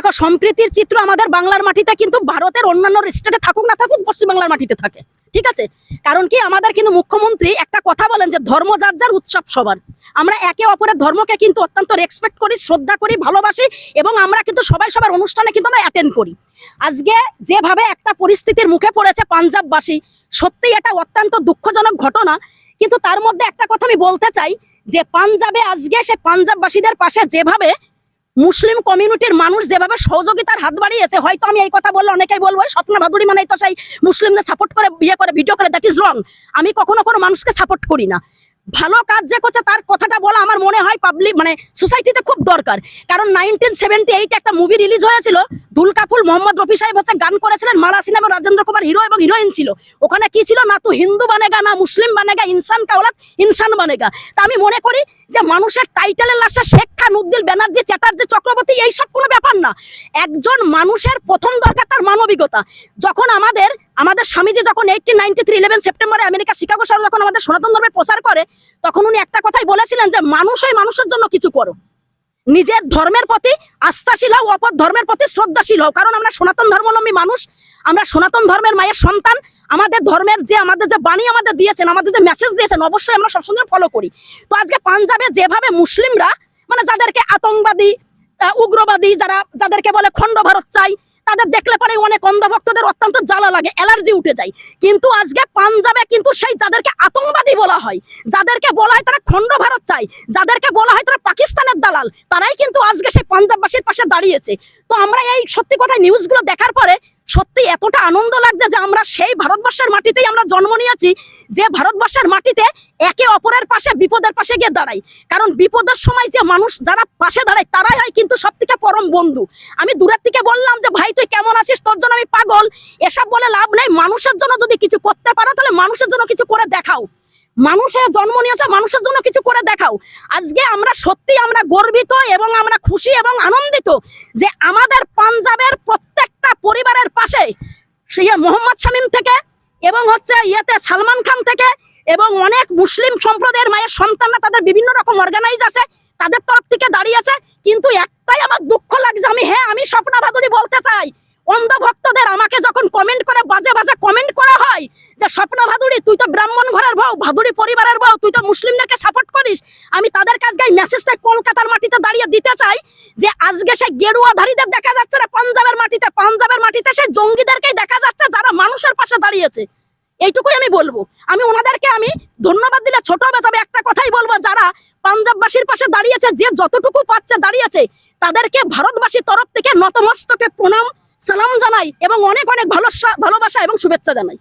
দেখো, সম্প্রীতির চিত্র আমাদের বাংলার মাটিতে কিন্তু ভারতের অন্যান্য স্টেটে থাকুক না থাকুক পশ্চিম বাংলার মাটিতে থাকে। ঠিক আছে? কারণ কি, আমাদের কিন্তু মুখ্যমন্ত্রী একটা কথা বলেন যে ধর্ম যার যার উৎসব সবার। আমরা একে অপরের ধর্মকে কিন্তু অত্যন্ত রেসপেক্ট করি, শ্রদ্ধা করি, ভালোবাসি এবং আমরা কিন্তু সবাই সবার অনুষ্ঠানে কিন্তু আমরা অ্যাটেন্ড করি। আজকে যেভাবে একটা পরিস্থিতির মুখে পড়েছে পাঞ্জাববাসী সত্যি এটা অত্যন্ত দুঃখজনক ঘটনা। কিন্তু তার মধ্যে একটা কথা আমি বলতে চাই যে, পাঞ্জাবে আজকে সে পাঞ্জাববাসীদের পাশে যেভাবে মুসলিম কমিউনিটির মানুষ যেভাবে সহযোগিতার হাত বাড়িয়েছে, হয়তো আমি এই কথা বললে অনেকেই বলব স্বপ্ন ভাদুরি মানে তো সেই মুসলিমদের সাপোর্ট করে বিয়ে করে ভিডিও করে দ্যাট ইজ রং আমি কখনো কোনো মানুষকে সাপোর্ট করি না। ভালো কাজ যে করছে তার কথাটা বলা আমার মনে হয় পাবলিক মানে সোসাইটিতে খুব দরকার। কারণ নাইনটিন সেভেন্টি এইট একটা মুভি রিলিজ হয়েছিল দুলকাপুল মোহাম্মদ রফি সাহেব হচ্ছে গান করেছিলেন মারা সিনেমা, রাজেন্দ্র কুমার হিরো এবং হিরোইন ছিল। ওখানে কি ছিল? না তো হিন্দু বানেগা, না মুসলিম বানেগা, ইনসান কাওলাত, ইনসান বানেগা। তা আমি মনে করি যে মানুষের টাইটেলের লাশে শেখ খান উদ্দিন ব্যানার্জি, চ্যাটার্জি, চক্রবর্তী, এইসব কোনো ব্যাপার না। একজন মানুষের প্রথম দরকার তার মানবিকতা। যখন আমাদের আমাদের স্বামীজি যখন এইটিন নাইনটি থ্রি ইলেভেন সেপ্টেম্বরে আমেরিকা শিকাগো শহরে যখন আমাদের সনাতন ধর্মের প্রচার করে, তখন উনি একটা কথাই বলেছিলেন যে, মানুষ ওই মানুষের জন্য কিছু করো। নিজের ধর্মের প্রতি আস্থাশীল হও, অপর ধর্মের প্রতি শ্রদ্ধাশীল হও। কারণ আমরা সনাতন ধর্মাবলম্বী মানুষ, আমরা সনাতন ধর্মের মায়ের সন্তান। আমাদের ধর্মের যে, আমাদের যে বাণী আমাদের দিয়েছেন, আমাদের যে মেসেজ দিয়েছেন, অবশ্যই আমরা সবসময় ফলো করি। তো আজকে পাঞ্জাবে যেভাবে মুসলিমরা মানে যাদেরকে আতঙ্কবাদী উগ্রবাদী, যারা, যাদেরকে বলে খণ্ড ভারত চাই তাদের দেখলে পরে অনেক অন্ধভক্তদের অত্যন্ত জ্বালা লাগে, অ্যালার্জি উঠে যায়। কিন্তু আজকে পাঞ্জাবে কিন্তু সেই যাদেরকে আতঙ্কবাদী বলা হয়, যাদেরকে বলা হয় তারা খণ্ড ভারত চাই যাদেরকে বলা হয় তারা পাকিস্তানের দালাল, তারাই কিন্তু আজকে সেই পাঞ্জাববাসীর পাশে দাঁড়িয়েছে। তো আমরা এই সত্যি কথা নিউজগুলো দেখার পরে সত্যি এতটা আনন্দ লাগছে যে আমরা সেই ভারতবর্ষের মাটিতেই আমরা জন্ম নিয়েছি, যে ভারতবর্ষের মাটিতে একে অপরের পাশে, বিপদের পাশে গিয়ে দাঁড়াই। কারণ বিপদের সময় যে মানুষ যারা পাশে দাঁড়ায়, তারাই হয় কিন্তু সব থেকে পরম বন্ধু। আমি দূরের থেকে বললাম যে, ভাই, তুই কেমন আছিস? তোর জন্য আমি পাগল। এসব বলে লাভ নেই। মানুষের জন্য যদি কিছু করতে পারো, তাহলে মানুষের জন্য কিছু করে দেখাও। মানুষের জন্ম নিয়েছে, মানুষের জন্য কিছু করে দেখাও। আজকে আমরা সত্যি আমরা গর্বিত এবং আমরা খুশি এবং আনন্দিত যে আমাদের পাঞ্জাবের প্রত্যেকটা পরিবারের পাশে সেই মোহাম্মদ শামীম থেকে এবং হচ্ছে ইয়েতে সালমান খান থেকে এবং অনেক মুসলিম সম্প্রদায়ের মায়ের সন্তানরা তাদের বিভিন্ন রকম অর্গানাইজ আছে, তাদের তরফ থেকে দাঁড়িয়েছে কিন্তু একটাই আমার দুঃখ লাগছে, আমি হ্যাঁ আমি স্বপ্না অন্ধ ভক্তদের আমাকে যখন কমেন্ট করে, বাজে বাজে কমেন্ট করা হয়, যে স্বপ্ন ভাদুরী তুই তো ব্রাহ্মণ ঘরের বউ ভাদুরী পরিবারের বউ, তুই তো মুসলিমদেরকে সাপোর্ট করিস? আমি তাদের কাছে মেসেজটা কলকাতার মাটিতে দাঁড়িয়ে দিতে চাই, যে আজকে সে গেরুয়াধারীদের দেখা যাচ্ছে না, পাঞ্জাবের মাটিতে পাঞ্জাবের মাটিতে সে জঙ্গিদেরকেই দেখা যাচ্ছে যারা মানুষের পাশে দাঁড়িয়েছে। এইটুকুই আমি বলব। আমি ওনাদেরকে আমি ধন্যবাদ দিলে ছোট হবে তবে একটা কথাই বলব, যারা পাঞ্জাববাসীর পাশে দাঁড়িয়েছে, যে যতটুকু পাচ্ছে দাঁড়িয়েছে, তাদেরকে ভারতবাসীর তরফ থেকে নতমস্তকে প্রণাম সালাম জানাই এবং অনেক অনেক ভালো ভালোবাসা এবং শুভেচ্ছা জানাই।